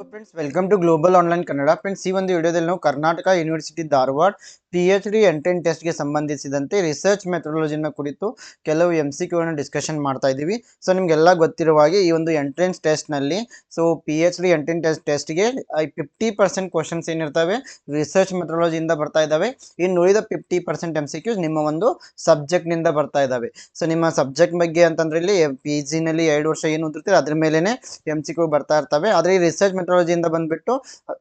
Hello friends welcome to global online Kannada friends ಈ ಒಂದು ವಿಡಿಯೋದಲ್ಲಿ ನಾವು Karnataka university Dharwad P H D entrance ಟೆಸ್ಟ್ಗೆ ಸಂಬಂಧಿಸಿದಂತೆ ರಿಸರ್ಚ್ ಮೆಥಡಾಲಜಿನ ಕುರಿತು ಕೆಲವು ಎಂ ಸಿ ಕ್ಯೂನ ಡಿಸ್ಕಷನ್ ಮಾಡ್ತಾ ಇದ್ದೀವಿ. ಸೊ ನಿಮಗೆಲ್ಲ ಗೊತ್ತಿರುವ ಹಾಗೆ ಈ ಒಂದು ಎಂಟ್ರೆನ್ಸ್ ಟೆಸ್ಟ್ನಲ್ಲಿ so P H D entrance test ಟೆಸ್ಟ್ಗೆ fifty percent questions ಏನಿರ್ತವೆ ರಿಸರ್ಚ್ ಮೆಥಡಾಲಜಿಯಿಂದ ಬರ್ತಾ ಇದ್ದಾವೆ. ಇನ್ನು ಉಳಿದ fifty percent M C Qs ನಿಮ್ಮ ಒಂದು ಸಬ್ಜೆಕ್ಟ್ನಿಂದ ಬರ್ತಾ ಇದ್ದಾವೆ. ಸೊ ನಿಮ್ಮ ಸಬ್ಜೆಕ್ಟ್ ಬಗ್ಗೆ ಅಂತಂದ್ರೆ ಇಲ್ಲಿ ಪಿ ಜಿನಲ್ಲಿ ಎರಡು ವರ್ಷ ಏನು ಅದ್ರ ಮೇಲೆ ಎಂ ಸಿ ಕ್ಯೂ ಬರ್ತಾ ಇರ್ತವೆ. ಆದರೆ ಈ ರಿಸರ್ಚ್ ಮೆಥಡಾಲಜಿಯಿಂದ ಬಂದ್ಬಿಟ್ಟು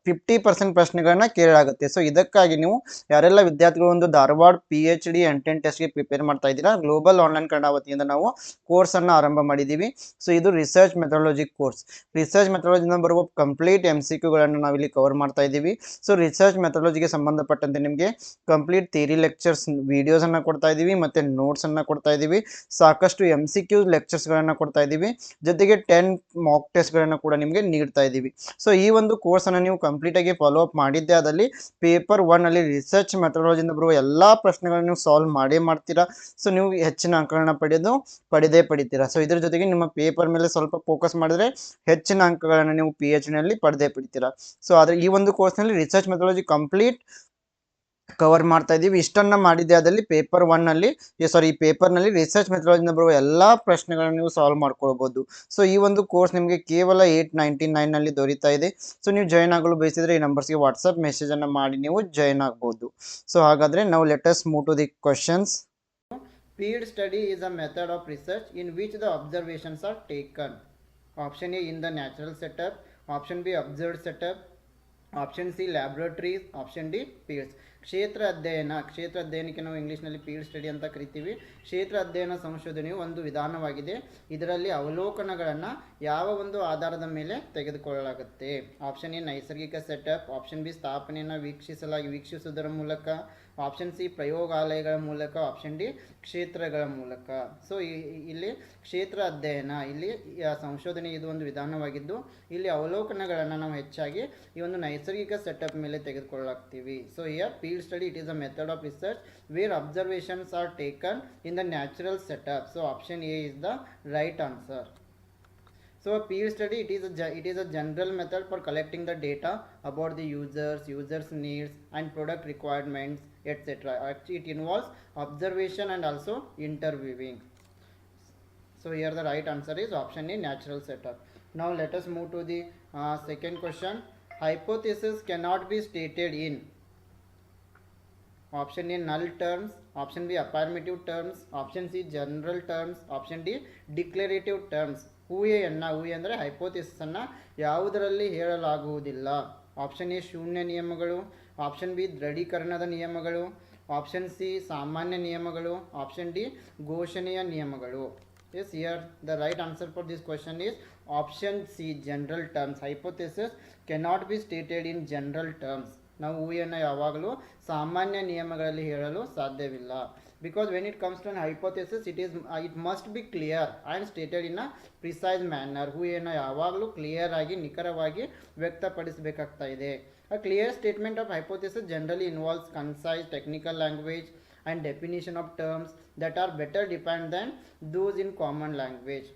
ಫಿಫ್ಟಿ ಪರ್ಸೆಂಟ್ ಪ್ರಶ್ನೆಗಳನ್ನ ಕೇಳಲಾಗುತ್ತೆ. ಸೊ ಇದಕ್ಕಾಗಿ ನೀವು ಯಾರೆಲ್ಲ ವಿದ್ಯಾರ್ಥಿಗಳು ಒಂದು Dharwad P H D entrance ಟೆಸ್ಟ್ಗೆ prepare ಮಾಡ್ತಾ ಇದ್ದೀರಾ ಗ್ಲೋಬಲ್ ಆನ್ಲೈನ್ ಕನ್ನಡ ವತಿಯಿಂದ ನಾವು ಕೋರ್ಸನ್ನು ಆರಂಭ ಮಾಡಿದ್ದೀವಿ. ಸೊ ಇದು ರಿಸರ್ಚ್ ಮೆಥಡಾಲಜಿ ಕೋರ್ಸ್ ರಿಸರ್ಚ್ ಮೆಥಡಾಲಜಿಯಿಂದ ಬರುವ ಕಂಪ್ಲೀಟ್ ಎಂ ಸಿ ಕ್ಯೂಗಳನ್ನು ನಾವಿಲ್ಲಿ ಕವರ್ ಮಾಡ್ತಾ ಇದ್ದೀವಿ. ಸೊ ರಿಸರ್ಚ್ ಮೆಥಡಾಲಜಿಗೆ ಸಂಬಂಧಪಟ್ಟಂತೆ ನಿಮಗೆ ಕಂಪ್ಲೀಟ್ ಥಿಯರಿ ಲೆಕ್ಚರ್ಸ್ ವಿಡಿಯೋಸನ್ನು ಕೊಡ್ತಾ ಇದ್ದೀವಿ ಮತ್ತು ನೋಟ್ಸನ್ನು ಕೊಡ್ತಾ ಇದ್ದೀವಿ. ಸಾಕಷ್ಟು ಎಂ ಸಿ ಕ್ಯೂ ಲೆಕ್ಚರ್ಸ್ಗಳನ್ನು ಕೊಡ್ತಾ ಇದ್ದೀವಿ. ಜೊತೆಗೆ ಟೆನ್ ಮಾಕ್ ಟೆಸ್ಟ್ಗಳನ್ನು ಕೂಡ ನಿಮಗೆ ನೀಡ್ತಾ ಇದ್ದೀವಿ. ಸೊ ಈ ಒಂದು ಕೋರ್ಸನ್ನು ನೀವು ಕಂಪ್ಲೀಟಾಗಿ ಫಾಲೋ ಅಪ್ ಮಾಡಿದ್ದೆ ಅದಲ್ಲಿ ಪೇಪರ್ ಒನ್ನಲ್ಲಿ ರಿಸರ್ಚ್ ಮೆಥಡಾಲಜಿಯಿಂದ ಬರುವ ಎಲ್ಲ ಪ್ರಶ್ನೆಗಳನ್ನು ನೀವು ಸಾಲ್ವ್ ಮಾಡೇ ಮಾಡ್ತೀರಾ. ಸೊ ನೀವು ಹೆಚ್ಚಿನ ಅಂಕಗಳನ್ನ ಪಡೆದು, ಪಡೆದೇ ಪಡಿತೀರಾ. ಸೊ ಇದ್ರ ಜೊತೆಗೆ ನಿಮ್ಮ ಪೇಪರ್ ಮೇಲೆ ಸ್ವಲ್ಪ ಫೋಕಸ್ ಮಾಡಿದ್ರೆ ಹೆಚ್ಚಿನ ಅಂಕಗಳನ್ನು ನೀವು ಪಿ ಎಚ್ ಡಿನಲ್ಲಿ ಪಡೆದೇ ಪಡಿತೀರಾ. ಸೊ ಆದರೆ ಈ ಒಂದು ಕೋರ್ಸ್ನಲ್ಲಿ ರಿಸರ್ಚ್ ಮೆಥಡಾಲಜಿ ಕಂಪ್ಲೀಟ್ ಕವರ್ ಮಾಡ್ತಾ ಇದ್ದೀವಿ. ಇಷ್ಟನ್ನ ಮಾಡಿದ್ದೆ ಅದರಲ್ಲಿ ಪೇಪರ್ ಒನ್ನಲ್ಲಿ ಸಾರಿ ಈ ಪೇಪರ್ನಲ್ಲಿ ರಿಸರ್ಚ್ ಮೆಥಡಾಲಜಿಯಿಂದ ಬರುವ ಎಲ್ಲ ಪ್ರಶ್ನೆಗಳನ್ನು ನೀವು ಸಾಲ್ವ್ ಮಾಡ್ಕೊಳ್ಬೋದು. ಸೊ ಈ ಒಂದು ಕೋರ್ಸ್ ನಿಮಗೆ ಕೇವಲ ಏಯ್ಟ್ ನೈಂಟಿ ನೈನ್ನಲ್ಲಿ ದೊರೀತಾ ಇದೆ. ಸೊ ನೀವು ಜಾಯ್ನ್ ಆಗಲು ಬಯಸಿದರೆ ಈ ನಂಬರ್ಸ್ಗೆ ವಾಟ್ಸಪ್ ಮೆಸೇಜನ್ನು ಮಾಡಿ ನೀವು ಜಾಯ್ನ್ ಆಗ್ಬೋದು. ಸೊ ಹಾಗಾದರೆ ನಾವು let's move to the questions field study is a method of research in which the observations are taken option A in the natural setup option B observed setup option C laboratories option D fields ಕ್ಷೇತ್ರ ಅಧ್ಯಯನ ಕ್ಷೇತ್ರ ಅಧ್ಯಯನಕ್ಕೆ ನಾವು ಇಂಗ್ಲೀಷ್ನಲ್ಲಿ field study ಅಂತ ಕರಿತೀವಿ. ಕ್ಷೇತ್ರ ಅಧ್ಯಯನ ಸಂಶೋಧನೆಯು ಒಂದು ವಿಧಾನವಾಗಿದೆ. ಇದರಲ್ಲಿ ಅವಲೋಕನಗಳನ್ನು ಯಾವ ಒಂದು ಆಧಾರದ ಮೇಲೆ ತೆಗೆದುಕೊಳ್ಳಲಾಗುತ್ತೆ? ಆಪ್ಷನ್ ಎ, ನೈಸರ್ಗಿಕ ಸೆಟಪ್. ಆಪ್ಷನ್ ಬಿ, ಸ್ಥಾಪನೆಯನ್ನು ವೀಕ್ಷಿಸಲಾಗಿ, ವೀಕ್ಷಿಸುವುದರ ಮೂಲಕ. ಆಪ್ಷನ್ ಸಿ, ಪ್ರಯೋಗಾಲಯಗಳ ಮೂಲಕ. ಆಪ್ಷನ್ ಡಿ, ಕ್ಷೇತ್ರಗಳ ಮೂಲಕ. ಸೊ ಇಲ್ಲಿ ಕ್ಷೇತ್ರ ಅಧ್ಯಯನ, ಇಲ್ಲಿ ಸಂಶೋಧನೆ ಇದು ಒಂದು ವಿಧಾನವಾಗಿದ್ದು, ಇಲ್ಲಿ ಅವಲೋಕನಗಳನ್ನು ನಾವು ಹೆಚ್ಚಾಗಿ ಈ ಒಂದು ನೈಸರ್ಗಿಕ ಸೆಟಪ್ ಮೇಲೆ ತೆಗೆದುಕೊಳ್ಳಾಗ್ತೀವಿ so here field study it is a method of research where observations are taken in the natural setup. So option A is the right answer. So a peer study it is a it is a general method for collecting the data about the users, users needs and product requirements etc. Actually it involves observation and also interviewing. So here the right answer is option A natural setup. Now let us move to the uh, second question. Hypothesis cannot be stated in option A null terms, option B affirmative terms, option C general terms, option D declarative terms. ಹೂಯೆಯನ್ನು ಊಹೆ ಅಂದರೆ ಹೈಪೋಥಿಸನ್ನು ಯಾವುದರಲ್ಲಿ ಹೇಳಲಾಗುವುದಿಲ್ಲ. Option A ಶೂನ್ಯ ನಿಯಮಗಳು. Option B ದೃಢೀಕರಣದ ನಿಯಮಗಳು. Option C ಸಾಮಾನ್ಯ ನಿಯಮಗಳು. ಆಪ್ಷನ್ ಡಿ ಘೋಷಣೆಯ ನಿಯಮಗಳು. Yes here the right answer for this question is option C general terms hypothesis cannot be stated in general terms ನಾವು ಊಹೆಯನ್ನು ಯಾವಾಗಲೂ ಸಾಮಾನ್ಯ ನಿಯಮಗಳಲ್ಲಿ ಹೇಳಲು ಸಾಧ್ಯವಿಲ್ಲ. Because when it comes to an hypothesis it is it must be clear and stated in a precise manner ಊಹೆಯನ್ನು ಯಾವಾಗಲೂ clear ಆಗಿ, ನಿಖರವಾಗಿ ವ್ಯಕ್ತಪಡಿಸಬೇಕಾಗ್ತಾ ಇದೆ. A clear statement of hypothesis generally involves concise technical language and definition of terms that are better depend than those in common language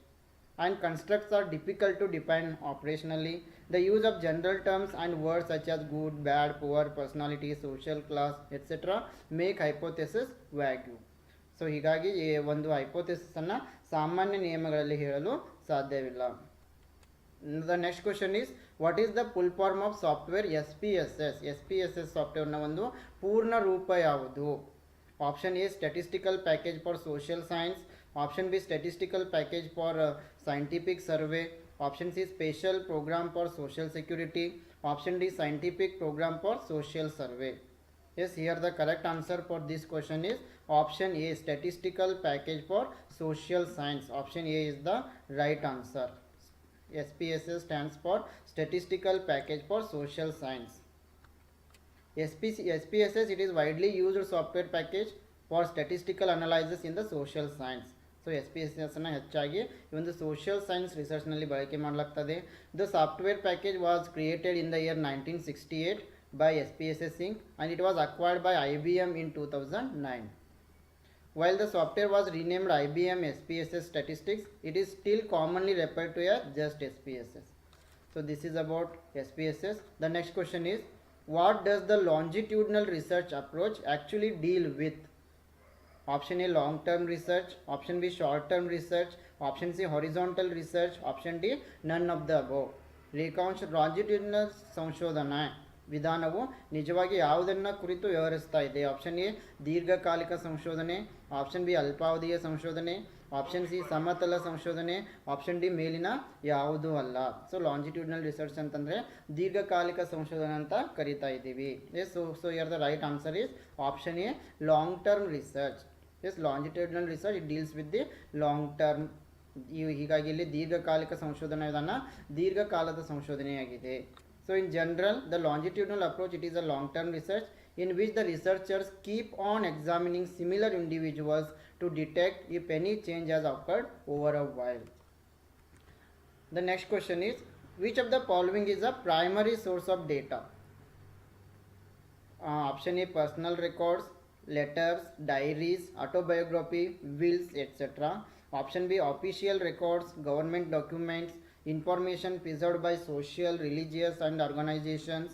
and constructs are difficult to depend operationally. The use of general terms and words such as good, bad, poor, personality, social class etc make hypothesis vague. So ಹೀಗಾಗಿ ಒಂದು ಹೈಪೋಥೆಸಿಸನ್ನು ಸಾಮಾನ್ಯ ನಿಯಮಗಳಲ್ಲಿ ಹೇಳಲು ಸಾಧ್ಯವಿಲ್ಲ. The next question is what is the full form of software S P S S S P S S ಸಾಫ್ಟ್ವೇರ್ನ ಒಂದು ಪೂರ್ಣ ರೂಪ ಯಾವುದು? Option A statistical package for social science option B statistical package for scientific survey Option C, special program for social security. Option d scientific program for social survey. Yes here the correct answer for this question is option a statistical package for social science. Option a is the right answer. Spss stands for statistical package for social science. Spss it is widely used software package for statistical analysis in the social science. So S P S ಎಸ್ನ ಹೆಚ್ಚಾಗಿ ಈ ಒಂದು social science ರಿಸರ್ಚ್ನಲ್ಲಿ ಬಳಕೆ ಮಾಡಲಾಗ್ತದೆ the software package was created in the year nineteen sixty eight by S P S S inc and it was acquired by I B M in two thousand nine While the software was renamed IBM SPSS Statistics, it is still commonly referred to as just SPSS. So this is about SPSS. The next question is, what does the longitudinal research approach actually deal with? Option A long term research option B short term research option C horizontal research option D none of the above. ರೇಖಾಂಶ longitudinal ಸಂಶೋಧನಾ ವಿಧಾನವು ನಿಜವಾಗಿ ಯಾವುದನ್ನು ಕುರಿತು ವ್ಯವಹರಿಸ್ತಾ ಇದೆ. Option A ದೀರ್ಘಕಾಲಿಕ ಸಂಶೋಧನೆ option B ಅಲ್ಪಾವಧಿಯ ಸಂಶೋಧನೆ ಆಪ್ಷನ್ ಸಿ ಸಮತಲ ಸಂಶೋಧನೆ ಆಪ್ಷನ್ ಡಿ ಮೇಲಿನ ಯಾವುದೂ ಅಲ್ಲ. ಸೊ ಲಾಂಜಿಟ್ಯೂಡ್ನಲ್ ರಿಸರ್ಚ್ ಅಂತಂದರೆ ದೀರ್ಘಕಾಲಿಕ ಸಂಶೋಧನೆ ಅಂತ ಕರಿತಾ ಇದ್ದೀವಿ. Yes so so here the right answer is option A long term research As longitudinal research it deals with the long term ಹೀಗಾಗಿ ಇಲ್ಲಿ ದೀರ್ಘಕಾಲಿಕ ಸಂಶೋಧನಾ ವಿಧಾನ ದೀರ್ಘಕಾಲದ ಸಂಶೋಧನೆಯಾಗಿದೆ so in general the longitudinal approach it is a long term research in which the researchers keep on examining similar individuals to detect if any change has occurred over a while. The next question is which of the following is a primary source of data? Uh, option A personal records, Letters diaries autobiography wills etcetera option B official records government documents information preserve by social religious and organisations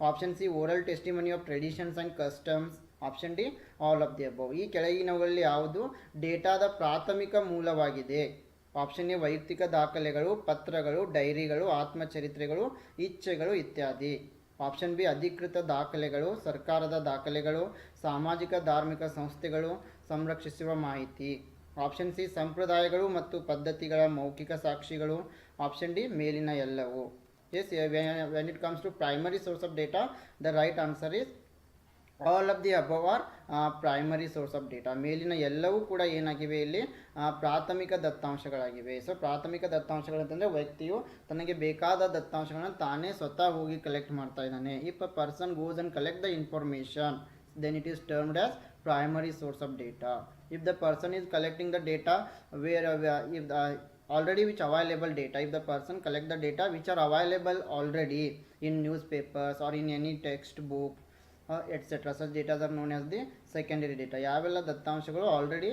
option C oral testimony of traditions and customs option D all of the above ಈ ಕೆಳಗಿನವುಗಳಲ್ಲಿ ಯಾವುದು? ಡೇಟಾದ ಪ್ರಾಥಮಿಕ ಮೂಲವಾಗಿದೆ. Option A ವೈಯಕ್ತಿಕ ದಾಖಲೆಗಳು, ಪತ್ರಗಳು ಡೈರಿಗಳು ಆತ್ಮಚರಿತ್ರೆಗಳು, ಇಚ್ಛೆಗಳು ಇತ್ಯಾದಿ. ಆಪ್ಷನ್ ಬಿ, ಅಧಿಕೃತ ದಾಖಲೆಗಳು, ಸರ್ಕಾರದ ದಾಖಲೆಗಳು, ಸಾಮಾಜಿಕ ಧಾರ್ಮಿಕ ಸಂಸ್ಥೆಗಳು ಸಂರಕ್ಷಿಸುವ ಮಾಹಿತಿ. ಆಪ್ಷನ್ ಸಿ, ಸಂಪ್ರದಾಯಗಳು ಮತ್ತು ಪದ್ಧತಿಗಳ ಮೌಖಿಕ ಸಾಕ್ಷಿಗಳು. ಆಪ್ಷನ್ ಡಿ, ಮೇಲಿನ ಎಲ್ಲವು. Yes when it comes to primary source of data the right answer is all of the above are primary source of data ಮೇಲಿನ ಎಲ್ಲವೂ ಕೂಡ ಏನಾಗಿವೆ ಇಲ್ಲಿ ಪ್ರಾಥಮಿಕ ದತ್ತಾಂಶಗಳಾಗಿವೆ ಸೊ ಪ್ರಾಥಮಿಕ ದತ್ತಾಂಶಗಳು ಅಂತಂದರೆ ವ್ಯಕ್ತಿಯು ತನಗೆ ಬೇಕಾದ ದತ್ತಾಂಶಗಳನ್ನ ತಾನೇ ಸ್ವತಃ ಹೋಗಿ ಕಲೆಕ್ಟ್ ಮಾಡ್ತಾ ಇದ್ದಾನೆ if a person goes and collect the information it is termed as primary source of data if the person is collecting the data where uh, if the already which available data if the person collect the data which are available already in newspapers or in any textbook etcetera such datas are known as the secondary data ಯಾವೆಲ್ಲ ದತ್ತಾಂಶಗಳು already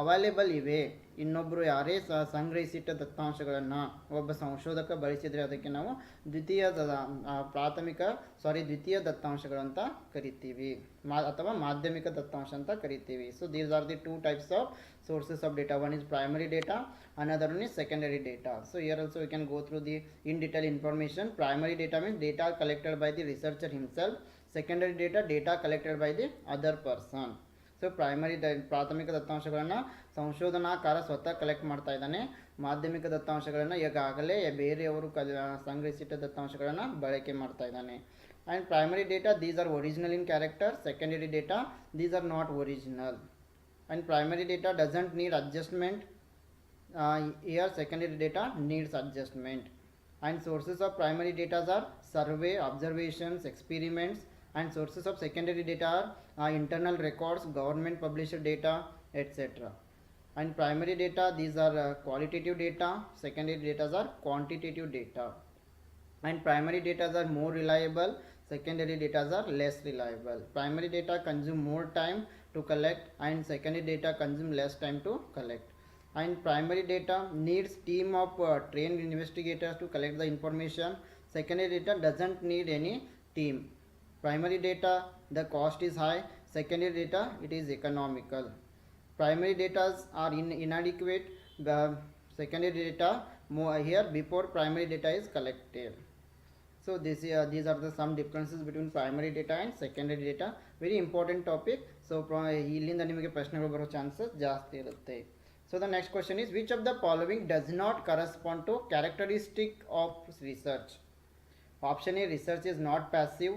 available ಇವೆ? ಇನ್ನೊಬ್ಬರು ಯಾರೇ ಸ, ಸಂಗ್ರಹಿಸಿಟ್ಟ ದತ್ತಾಂಶಗಳನ್ನು ಒಬ್ಬ ಸಂಶೋಧಕ ಬಳಸಿದರೆ ಅದಕ್ಕೆ ನಾವು ದ್ವಿತೀಯ ಪ್ರಾಥಮಿಕ ಸಾರಿ ದ್ವಿತೀಯ ದತ್ತಾಂಶಗಳಂತ ಕರಿತೀವಿ. ಮಾ, ಅಥವಾ ಮಾಧ್ಯಮಿಕ ದತ್ತಾಂಶ ಅಂತ ಕರಿತೀವಿ. So these are the two types of sources of data one is primary data another one is secondary data so here also we can go through the in detail information primary data means data collected by the researcher himself secondary data data collected by the other person so primary the, ಪ್ರಾಥಮಿಕ ದತ್ತಾಂಶಗಳನ್ನು ಸಂಶೋಧನಾಕಾರ ಸ್ವತಃ collect ಮಾಡ್ತಾ ಇದ್ದಾನೆ. ಮಾಧ್ಯಮಿಕ ದತ್ತಾಂಶಗಳನ್ನು ಈಗಾಗಲೇ ಬೇರೆಯವರು ಕ ಸಂಗ್ರಹಿಸಿಟ್ಟ ದತ್ತಾಂಶಗಳನ್ನು ಬಳಕೆ ಮಾಡ್ತಾ ಇದ್ದಾನೆ. And primary data these are original in character secondary data these are not original and primary data doesn't need adjustment or secondary data needs adjustment and sources of primary datas are survey observations experiments and sources of secondary data are uh, internal records government published data etc and primary data these are uh, qualitative data. Secondary data are quantitative data. And primary data are more reliable. Secondary data are less reliable. Primary data consume more time to collect and secondary data consume less time to collect. And primary data needs team of uh, trained investigators to collect the information. Secondary data doesn't need any team primary data the cost is high secondary data it is economical primary data are in, inadequate the secondary data more here before primary data is collected so this uh, these are the some differences between primary data and secondary data very important topic so pro- ಇಲ್ಲಿಂದ ನಿಮಗೆ ಪ್ರಶ್ನೆಗಳು ಬರೋ chances ಜಾಸ್ತಿ ಇರುತ್ತೆ so the next question is which of the following does not correspond to characteristic of research Option A research is not passive.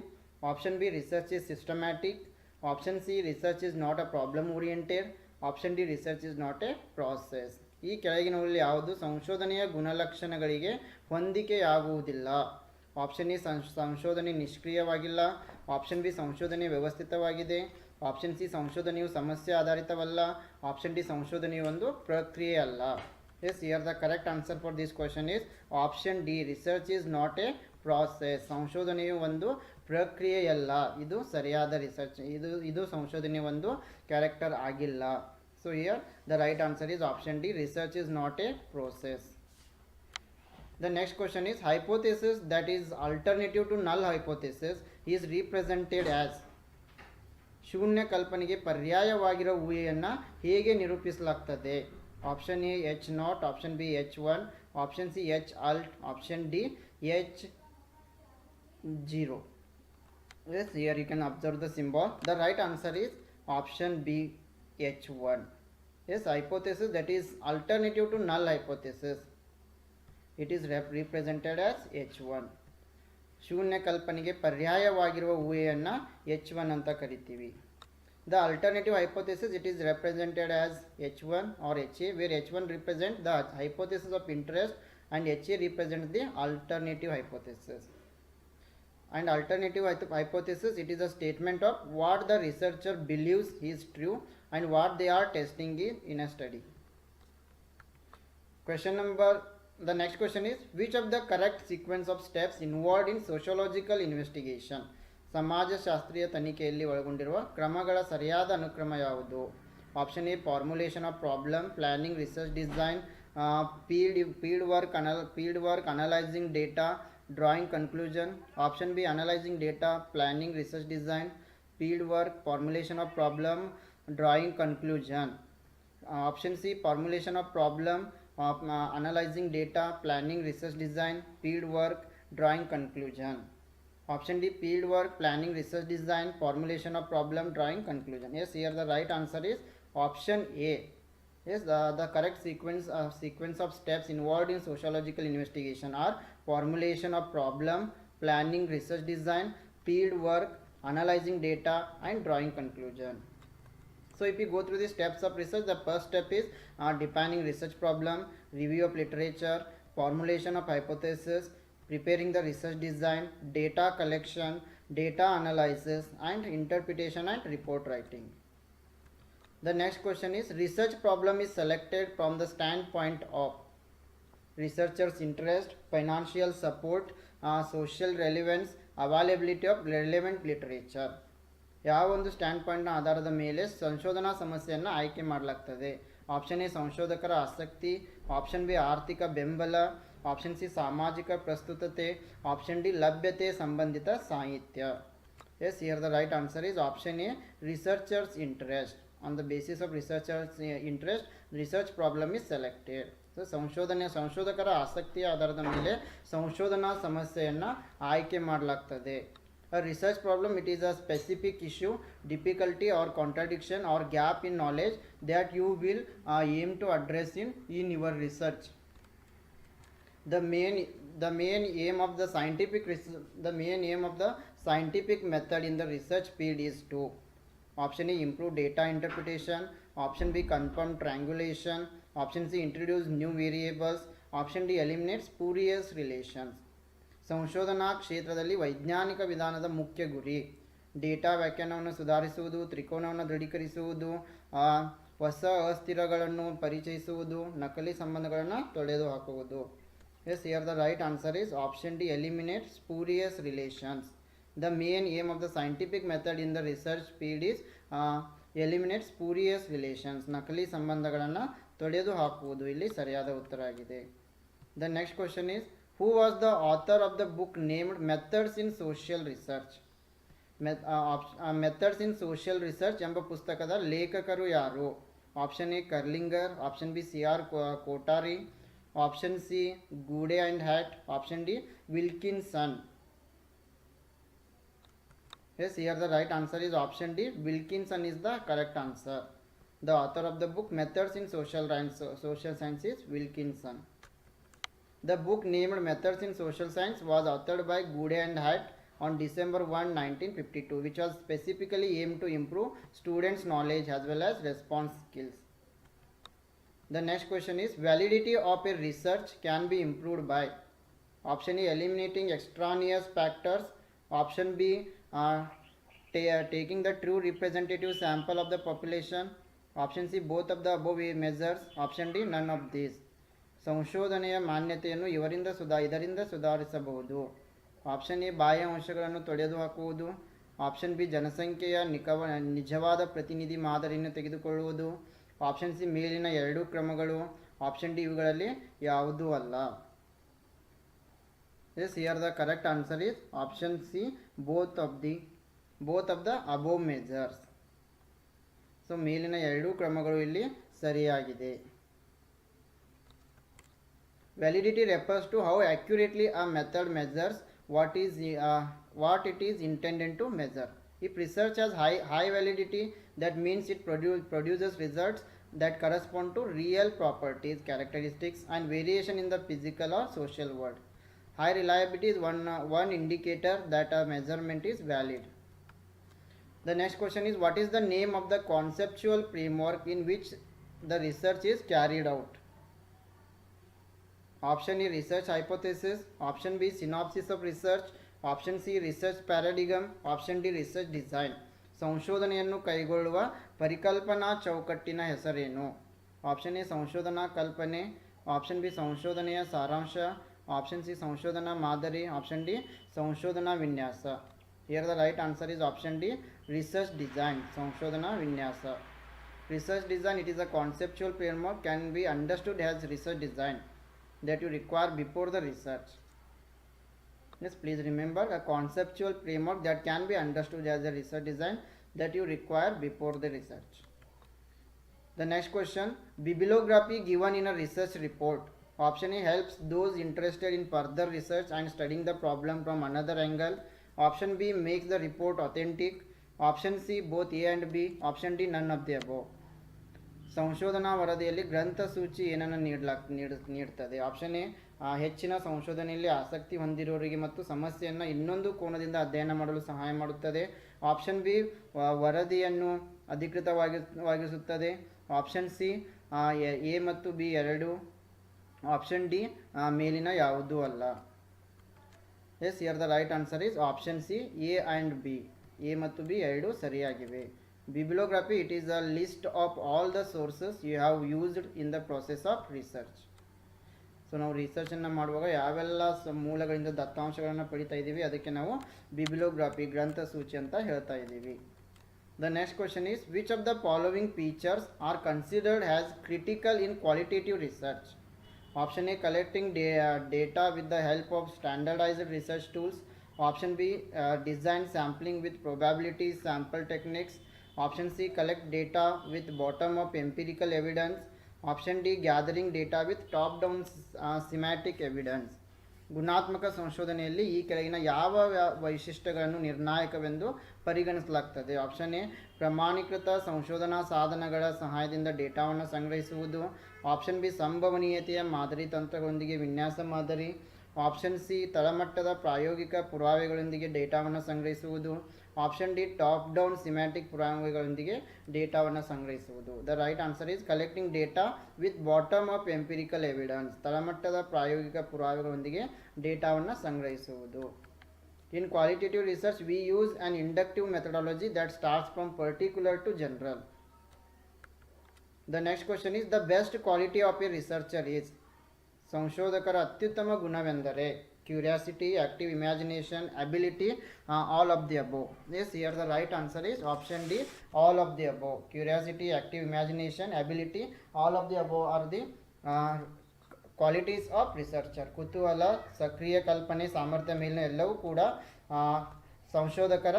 Option B research is systematic option C research is not a problem oriented. Option D research is not a process ಈ ಕೆಳಗಿನವುಗಳಲ್ಲಿ ಯಾವುದು? ಸಂಶೋಧನೆಯ ಗುಣಲಕ್ಷಣಗಳಿಗೆ ಹೊಂದಿಕೆಯಾಗುವುದಿಲ್ಲ. Option A ಸಂಶೋಧನೆ ನಿಷ್ಕ್ರಿಯವಾಗಿಲ್ಲ. Option B ಸಂಶೋಧನೆ ವ್ಯವಸ್ಥಿತವಾಗಿದೆ. Option C ಸಂಶೋಧನೆಯು ಸಮಸ್ಯೆ ಆಧಾರಿತವಲ್ಲ. ಆಪ್ಷನ್ ಡಿ ಸಂಶೋಧನೆಯು ಒಂದು ಪ್ರಕ್ರಿಯೆ ಅಲ್ಲ. Yes here the correct answer for this question is option D research is not a process ಸಂಶೋಧನೆಯು ಒಂದು ಪ್ರಕ್ರಿಯೆಯಲ್ಲ. ಇದು ಸರಿಯಾದ ರಿಸರ್ಚ್ ಇದು ಇದು ಸಂಶೋಧನೆ ಒಂದು ಕ್ಯಾರೆಕ್ಟರ್ ಆಗಿಲ್ಲ. So here the right answer is option D research is not a process the next question is hypothesis that is alternative to null hypothesis is represented as ಶೂನ್ಯ ಕಲ್ಪನೆಗೆ ಪರ್ಯಾಯವಾಗಿರೋ ಊಹೆಯನ್ನು ಹೇಗೆ ನಿರೂಪಿಸಲಾಗ್ತದೆ? Option A H naught option B H one option C H alt option D H zero Yes, here you can observe the symbol. The right answer is option B H1. Yes, hypothesis that is alternative to null hypothesis. It is rep- represented as H1. ಶೂನ್ಯ ಕಲ್ಪನೆಗೆ ಪರ್ಯಾಯವಾಗಿರುವ ಊಹೆಯನ್ನು H one ಅಂತ ಕರಿತೀವಿ the alternative hypothesis it is represented as H one or H A where H one represent the hypothesis of interest and H A represent the alternative hypothesis and alternative hypothesis it is a statement of what the researcher believes is true and what they are testing in, a study question number the next question is which of the correct sequence of steps involved in sociological investigation ಸಮಾಜಶಾಸ್ತ್ರೀಯ ತನಿಖೆಯಲ್ಲಿ ಒಳಗೊಂಡಿರುವ ಕ್ರಮಗಳ ಸರಿಯಾದ ಅನುಕ್ರಮ ಯಾವುದು option A formulation of problem planning research design field field work anal field work analysing data drawing conclusion option b analyzing data planning research design field work formulation of problem drawing conclusion. Uh, option c formulation of problem uh, analyzing data planning research design field work drawing conclusion. Option d field work planning research design formulation of problem drawing conclusion. Yes here the right answer is option a. Yes, the, the correct sequence of sequence of steps involved in sociological investigation are formulation of problem, planning, research design, field work, analyzing data, and drawing conclusion. So if you go through the steps of research, the first step is uh, defining research problem, review of literature, formulation of hypothesis, preparing the research design, data collection, data analysis, and interpretation and report writing. The next question is research problem is selected from the standpoint of researcher's interest, financial support, uh, social relevance, availability of relevant literature. ಯಾವ ಒಂದು stand ಪಾಯಿಂಟ್ನ ಆಧಾರದ ಮೇಲೆ ಸಂಶೋಧನಾ ಸಮಸ್ಯೆಯನ್ನು ಆಯ್ಕೆ ಮಾಡಲಾಗ್ತದೆ. Option A ಸಂಶೋಧಕರ ಆಸಕ್ತಿ ಆಪ್ಷನ್ ಬಿ ಆರ್ಥಿಕ ಬೆಂಬಲ ಆಪ್ಷನ್ ಸಿ ಸಾಮಾಜಿಕ ಪ್ರಸ್ತುತತೆ ಆಪ್ಷನ್ ಡಿ ಲಭ್ಯತೆ ಸಂಬಂಧಿತ ಸಾಹಿತ್ಯ. Yes here the right answer is option A researcher's interest on the basis of researcher's interest research problem is selected so ಸಂಶೋಧನೆ ಸಂಶೋಧಕರ ಆಸಕ್ತಿಯ ಆಧಾರದ ಮೇಲೆ ಸಂಶೋಧನಾ ಸಮಸ್ಯೆಯನ್ನು ಆಯ್ಕೆ ಮಾಡಲಾಗ್ತದೆ. Research problem it is a specific issue difficulty or contradiction or gap in knowledge that you will aim to address in in your research the main the main aim of the scientific research the main aim of the scientific method in the research field is to option E improve data interpretation option B confirm triangulation option C, introduce new variables option D eliminates spurious relations ಸಂಶೋಧನಾ ಕ್ಷೇತ್ರದಲ್ಲಿ ವೈಜ್ಞಾನಿಕ ವಿಧಾನದ ಮುಖ್ಯ ಗುರಿ data ವ್ಯಾಖ್ಯಾನವನ್ನು ಸುಧಾರಿಸುವುದು ತ್ರಿಕೋನವನ್ನು ದೃಢೀಕರಿಸುವುದು ಹೊಸ ಅಸ್ಥಿರಗಳನ್ನು ಪರಿಚಯಿಸುವುದು ನಕಲಿ ಸಂಬಂಧಗಳನ್ನು ತೊಳೆದು ಹಾಕುವುದು yes here the right answer is option D eliminate spurious relations the main aim of the scientific method in the research field is eliminate spurious relations ನಕಲಿ ಸಂಬಂಧಗಳನ್ನು ತೊಳೆದು ಹಾಕುವುದು ಇಲ್ಲಿ ಸರಿಯಾದ ಉತ್ತರ ಆಗಿದೆ The next question is Who was the author of the book named Methods in Social Research? Met- uh, op- uh, methods in social research ಎಂಬ ಪುಸ್ತಕದ ಲೇಖಕರು ಯಾರು option A Kerlinger option B C R Kothari option C Goode and Hatt option D Wilkinson Yes, here the right answer is option D. Wilkinson is the correct answer. The author of the book Methods in Social Social Science is Wilkinson. The book named Methods in Social Science was authored by Goode and Hatt on December 1, 1952, which was specifically aimed to improve students' knowledge as well as response skills. The next question is validity of a research can be improved by option A eliminating extraneous factors, option B uh, taking the true representative sample of the population, option both of the the above measures, option D none of these ಸಂಶೋಧನೆಯ ಮಾನ್ಯತೆಯನ್ನು ಇವರಿಂದ ಸುಧಾ ಇದರಿಂದ ಸುಧಾರಿಸಬಹುದು. Option A ಬಾಹ್ಯ ಅಂಶಗಳನ್ನು ತೊಡೆದು ಹಾಕುವುದು. Option B ಜನಸಂಖ್ಯೆಯ ನಿಕವ ನಿಜವಾದ ಪ್ರತಿನಿಧಿ ಮಾದರಿಯನ್ನು ತೆಗೆದುಕೊಳ್ಳುವುದು. ಆಪ್ಷನ್ ಸಿ ಮೇಲಿನ ಎರಡೂ ಕ್ರಮಗಳು. ಆಪ್ಷನ್ ಡಿ ಇವುಗಳಲ್ಲಿ ಯಾವುದೂ ಅಲ್ಲ. As here the correct answer is option C both of the both of the above measures. So ಮೇಲಿನ ಎರಡೂ ಕ್ರಮಗಳು ಇಲ್ಲಿ ಸರಿಯಾಗಿದೆ. Validity refers to how accurately a method measures what is what it is intended to measure if research has high high validity that means it produce produces results that correspond to real properties characteristics and variation in the physical or social world high reliability is one one indicator that a measurement is valid The next question is what is the name of the conceptual framework in which the research is carried out? Option A research hypothesis, option B synopsis of research, option C research paradigm, option D research design. ಸಂಶೋಧನೆಯನ್ನು ಕೈಗೊಳ್ಳುವ ಪರಿಕಲ್ಪನಾ ಚೌಕಟ್ಟಿನ ಹೆಸರೇನು option A ಸಂಶೋಧನಾ ಕಲ್ಪನೆ option B ಸಂಶೋಧನೆಯ ಸಾರಾಂಶ option C ಸಂಶೋಧನಾ ಮಾದರಿ ಆಪ್ಷನ್ ಡಿ ಸಂಶೋಧನಾ ವಿನ್ಯಾಸ Here the right answer is option D, research design, Sanshodhana Vinyasa. Research design, it is a conceptual framework, can be understood as research design that you require before the research. Yes, please remember a conceptual framework that can be understood as a research design that you require before the research. The next question, bibliography given in a research report. Option A helps those interested in further research and studying the problem from another angle Option B makes the report authentic. Option C both A and B option D none of the above ಸಂಶೋಧನಾ ವರದಿಯಲ್ಲಿ ಗ್ರಂಥಸೂಚಿ ಏನನ್ನು ನೀಡಲಾಗ್ ನೀಡ, ನೀಡ್ತದೆ. Option A ಹೆಚ್ಚಿನ ಸಂಶೋಧನೆಯಲ್ಲಿ ಆಸಕ್ತಿ ಹೊಂದಿರುವವರಿಗೆ ಮತ್ತು ಸಮಸ್ಯೆಯನ್ನು ಇನ್ನೊಂದು ಕೋನದಿಂದ ಅಧ್ಯಯನ ಮಾಡಲು ಸಹಾಯ ಮಾಡುತ್ತದೆ. ಆಪ್ಷನ್ ಬಿ ವರದಿಯನ್ನು ಅಧಿಕೃತವಾಗಿ ವಾಗಿಸುತ್ತದೆ. ಆಪ್ಷನ್ ಸಿ ಎ ಮತ್ತು ಬಿ ಎರಡು. ಆಪ್ಷನ್ ಡಿ ಮೇಲಿನ ಯಾವುದೂ ಅಲ್ಲ. As here the right answer is option C A and B A ಮತ್ತು ಬಿ ಎರಡು ಸರಿಯಾಗಿವೆ. Bibliography it is a list of all the sources you have used in the process of research so ನಾವು ರಿಸರ್ಚನ್ನು ಮಾಡುವಾಗ ಯಾವೆಲ್ಲ ಮೂಲಗಳಿಂದ ದತ್ತಾಂಶಗಳನ್ನು ಪಡಿತಾ ಇದ್ದೀವಿ ಅದಕ್ಕೆ ನಾವು ಬಿಬ್ಲೋಗ್ರಫಿ ಗ್ರಂಥಸೂಚಿ ಅಂತ ಹೇಳ್ತಾ ಇದ್ದೀವಿ the next question is which of the following features are considered has critical in qualitative research Option A collecting data with the help of standardized research tools. Option B uh, design sampling with probability sample techniques. Option C collect data with bottom up empirical evidence. Option D gathering data with top down uh, evidence. ಗುಣಾತ್ಮಕ ಸಂಶೋಧನೆಯಲ್ಲಿ ಈ ಕೆಳಗಿನ ಯಾವ ವೈಶಿಷ್ಟ್ಯಗಳನ್ನು ನಿರ್ಣಾಯಕವೆಂದು ಪರಿಗಣಿಸಲಾಗ್ತದೆ? Option A, ಪ್ರಮಾಣೀಕೃತ ಸಂಶೋಧನಾ ಸಾಧನಗಳ ಸಹಾಯದಿಂದ ಡೇಟಾವನ್ನು ಸಂಗ್ರಹಿಸುವುದು. ಆಪ್ಷನ್ ಬಿ, ಸಂಭವನೀಯತೆಯ ಮಾದರಿ ತಂತ್ರಗಳೊಂದಿಗೆ ವಿನ್ಯಾಸ ಮಾದರಿ. ಆಪ್ಷನ್ ಸಿ ತಳಮಟ್ಟದ ಪ್ರಾಯೋಗಿಕ ಪುರಾವೆಗಳೊಂದಿಗೆ ಡೇಟಾವನ್ನು ಸಂಗ್ರಹಿಸುವುದು. Option D top down systematic ಪುರಾವೆಗಳೊಂದಿಗೆ ಡೇಟಾವನ್ನು ಸಂಗ್ರಹಿಸುವುದು. The right answer is collecting data with bottom of empirical evidence ತಳಮಟ್ಟದ ಪ್ರಾಯೋಗಿಕ ಪುರಾವೆಗಳೊಂದಿಗೆ ಡೇಟಾವನ್ನು ಸಂಗ್ರಹಿಸುವುದು. In qualitative research we use an inductive methodology that starts from particular to general the next question is the best quality of a researcher is ಸಂಶೋಧಕರ ಅತ್ಯುತ್ತಮ ಗುಣವೆಂದರೆ curiosity active imagination ability all of the above as here the right answer is option D all of the above curiosity active imagination ability all of the above are the qualities of researcher ಕುತೂಹಲ ಸಕ್ರಿಯ ಕಲ್ಪನೆ ಸಾಮರ್ಥ್ಯ ಮೇಲಿನ ಎಲ್ಲವೂ ಕೂಡ ಸಂಶೋಧಕರ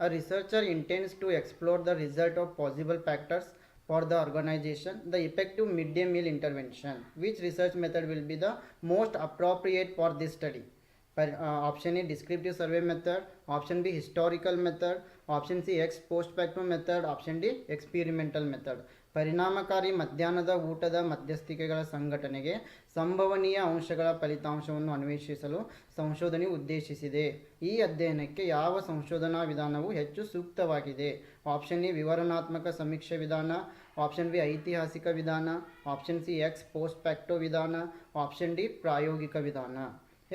researcher intends to explore the result of possible factors for the organization the effective medium meal intervention which research method will be the most appropriate for this study? Uh, option a descriptive survey method option b historical method option c ex post facto method option d experimental method. ಪರಿಣಾಮಕಾರಿ ಮಧ್ಯಾಹ್ನದ ಊಟದ ಮಧ್ಯಸ್ಥಿಕೆಗಳ ಸಂಘಟನೆಗೆ ಸಂಭವನೀಯ ಅಂಶಗಳ ಫಲಿತಾಂಶವನ್ನು ಅನ್ವೇಷಿಸಲು ಸಂಶೋಧನೆ ಉದ್ದೇಶಿಸಿದೆ. ಈ ಅಧ್ಯಯನಕ್ಕೆ ಯಾವ ಸಂಶೋಧನಾ ವಿಧಾನವು ಹೆಚ್ಚು ಸೂಕ್ತವಾಗಿದೆ. ಆಪ್ಷನ್ ಎ ವಿವರಣಾತ್ಮಕ ಸಮೀಕ್ಷೆ ವಿಧಾನ, ಆಪ್ಷನ್ ಬಿ ಐತಿಹಾಸಿಕ ವಿಧಾನ, option C ex post facto ವಿಧಾನ, ಆಪ್ಷನ್ ಡಿ ಪ್ರಾಯೋಗಿಕ ವಿಧಾನ.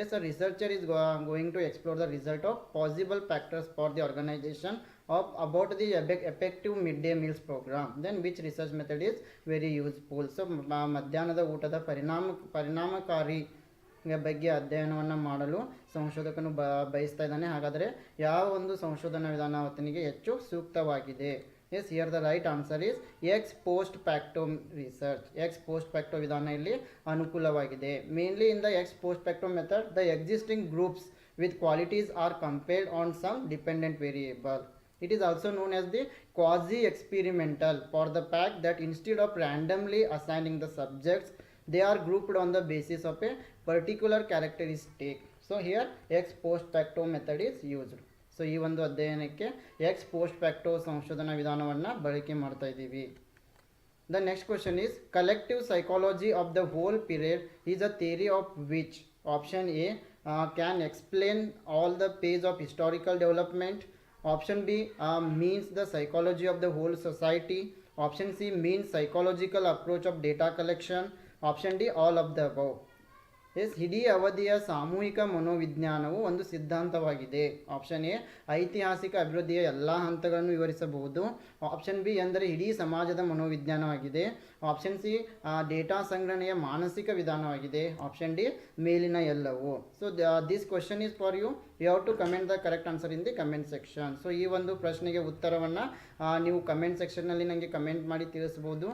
As sir researcher is going to explore the result of possible factors for the organization of, about the effect- effective midday meals program. Then which research method is very useful? So ಮಧ್ಯಾಹ್ನದ ಊಟದ ಪರಿಣಾಮ, ಪರಿಣಾಮಕಾರಿ ಬಗ್ಗೆ ಅಧ್ಯಯನವನ್ನು ಮಾಡಲು ಸಂಶೋಧಕನು ಬ, ಬಯಸ್ತಾ ಇದ್ದಾನೆ ಹಾಗಾದರೆ ಯಾವ ಒಂದು ಸಂಶೋಧನಾ ವಿಧಾನ ಆತನಿಗೆ ಹೆಚ್ಚು ಸೂಕ್ತವಾಗಿದೆ as here the right answer is ex post facto research ex post facto ವಿಧಾನ ಇಲ್ಲಿ ಅನುಕೂಲವಾಗಿದೆ mainly in the ex post facto method the existing groups with qualities are compared on some dependent variable. It is also known as the quasi-experimental for the fact that instead of randomly assigning the subjects, they are grouped on the basis of a particular characteristic. So here ex post facto method is used. So ಈ ಒಂದು ಅಧ್ಯಯನಕ್ಕೆ ex post facto ಸಂಶೋಧನಾ ವಿಧಾನವನ್ನು ಬಳಕೆ ಮಾಡ್ತಾ ಇದ್ದೀವಿ The next question is collective psychology of the whole period is a theory of which option A can can explain all the of historical development. Option B uh, means the psychology of the whole society. Option C means psychological approach of data collection. Option D all of the above. As ಇಡೀ ಅವಧಿಯ ಸಾಮೂಹಿಕ ಮನೋವಿಜ್ಞಾನವು ಒಂದು ಸಿದ್ಧಾಂತವಾಗಿದೆ. Option A, ಐತಿಹಾಸಿಕ ಅಭಿವೃದ್ಧಿಯ ಎಲ್ಲ ಹಂತಗಳನ್ನು ವಿವರಿಸಬಹುದು. ಆಪ್ಷನ್ ಬಿ ಎಂದರೆ ಇಡೀ ಸಮಾಜದ ಮನೋವಿಜ್ಞಾನವಾಗಿದೆ. ಆಪ್ಷನ್ ಸಿ ಡೇಟಾ ಸಂಗ್ರಹಣೆಯ ಮಾನಸಿಕ ವಿಧಾನವಾಗಿದೆ. ಆಪ್ಷನ್ ಡಿ, ಮೇಲಿನ ಎಲ್ಲವು. So this question is for you you have to comment the correct answer in the comment section so ಈ ಒಂದು ಪ್ರಶ್ನೆಗೆ ಉತ್ತರವನ್ನು ನೀವು ಕಮೆಂಟ್ ಸೆಕ್ಷನ್ನಲ್ಲಿ ನನಗೆ ಕಮೆಂಟ್ ಮಾಡಿ ತಿಳಿಸ್ಬೋದು